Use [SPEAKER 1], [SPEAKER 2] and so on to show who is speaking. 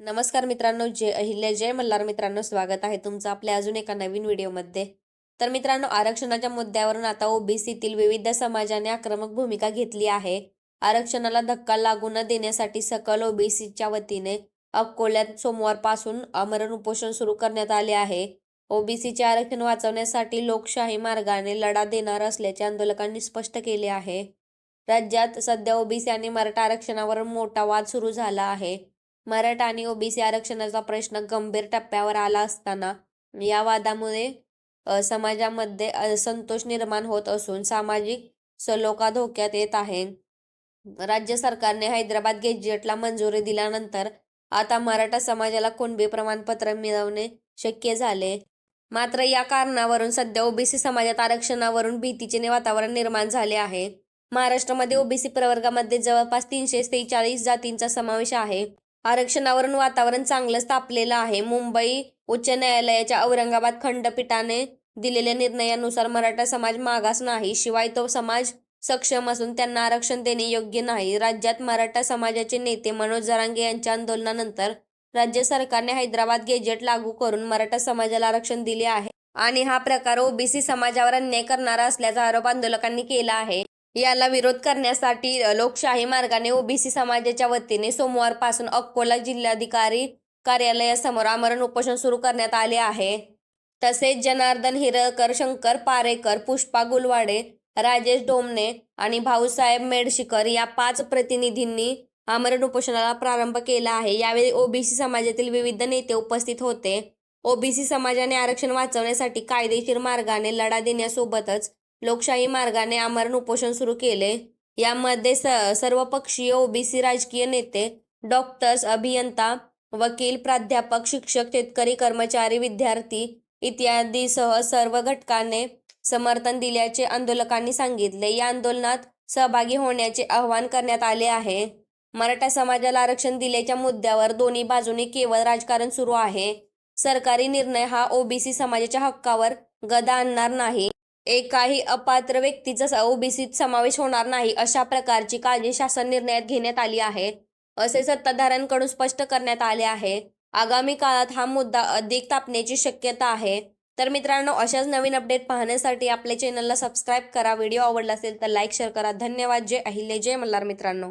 [SPEAKER 1] नमस्कार मित्रांनो जय अहिल्या जय मल्हार मित्रांनो स्वागत आहे तुमचं आपल्या अजून एका नवीन व्हिडिओमध्ये. तर मित्रांनो आरक्षणाच्या मुद्द्यावरून आता ओबीसीतील विविध समाजाने आक्रमक भूमिका घेतली आहे. आरक्षणाला धक्का लागू न देण्यासाठी सकल ओबीसीच्या वतीने अकोल्यात सोमवारपासून आमरण उपोषण सुरू करण्यात आले आहे. ओबीसीचे आरक्षण वाचवण्यासाठी लोकशाही मार्गाने लढा देणार असल्याचे आंदोलकांनी स्पष्ट केले आहे. राज्यात सध्या ओबीसी आणि मराठा आरक्षणावर मोठा वाद सुरू झाला आहे. मराठा आणि ओबीसी आरक्षणाचा प्रश्न गंभीर टप्प्यावर आला असताना या वादामुळे समाजामध्ये असंतोष निर्माण होत असून सामाजिक सलोखा धोक्यात येत आहे. राज्य सरकारने हैदराबाद गेजेटला मंजुरी दिल्यानंतर आता मराठा समाजाला कुणबी प्रमाणपत्र मिळवणे शक्य झाले? मात्र या कारणावरून सध्या ओबीसी समाजात आरक्षणावरून भीतीचे वातावरण निर्माण झाले आहे. महाराष्ट्रामध्ये ओबीसी प्रवर्गामध्ये जवळपास तीनशे सेहेचाळीस जातींचा समावेश आहे. आरक्षणावरून वातावरण चांगलंच तापलेलं आहे. मुंबई उच्च न्यायालयाच्या औरंगाबाद खंडपीठाने दिलेल्या निर्णयानुसार मराठा समाज मागास नाही शिवाय तो समाज सक्षम असून त्यांना आरक्षण देणे योग्य नाही. राज्यात मराठा समाजाचे नेते मनोज जरांगे यांच्या आंदोलनानंतर राज्य सरकारने हैदराबाद गेजेट लागू करून मराठा समाजाला आरक्षण दिले आहे. आणि हा प्रकार ओबीसी समाजावर अन्याय करणारा असल्याचा आरोप आंदोलकांनी केला आहे. याला विरोध करण्यासाठी लोकशाही मार्गाने ओबीसी समाजाच्या वतीने सोमवारपासून अकोला जिल्हाधिकारी कार्यालयासमोर आमरण उपोषण सुरू करण्यात आले आहे. तसेच जनार्दन हिरळकर शंकर पारेकर पुष्पा गुलवाडे राजेश डोमने आणि भाऊसाहेब मेडशिकर या पाच प्रतिनिधींनी आमरण उपोषणाला प्रारंभ केला आहे. यावेळी ओबीसी समाजातील विविध नेते उपस्थित होते. ओबीसी समाजाने आरक्षण वाचवण्यासाठी कायदेशीर मार्गाने लढा देण्यासोबतच लोकशाही मार्गाने आमरण उपोषण सुरू केले. यामध्ये स सर्वपक्षीय ओबीसी राजकीय नेते डॉक्टर्स अभियंता वकील प्राध्यापक शिक्षक शेतकरी कर्मचारी विद्यार्थी इत्यादीसह सर्व घटकाने समर्थन दिल्याचे आंदोलकांनी सांगितले. या आंदोलनात सहभागी होण्याचे आवाहन करण्यात आले आहे. मराठा समाजाला आरक्षण दिल्याच्या मुद्द्यावर दोन्ही बाजूने केवळ राजकारण सुरू आहे. सरकारी निर्णय हा ओबीसी समाजाच्या हक्कावर गदा आणणार नाही. एकाही अपात्र व्यक्तीचा ओबीसीत समावेश होणार नाही अशा प्रकारची काळजी शासन निर्णयात घेण्यात आली आहे. असे सत्ताधाऱ्यांकडून स्पष्ट करण्यात आले आहे. आगामी काळात हा मुद्दा अधिक तापण्याची शक्यता आहे. तर मित्रांनो अशाच नवीन अपडेट पाहण्यासाठी आपल्या चॅनलला सबस्क्राईब करा. व्हिडिओ आवडला असेल तर लाईक शेअर करा. धन्यवाद. जय अहिल्य. जय मल्हार मित्रांनो.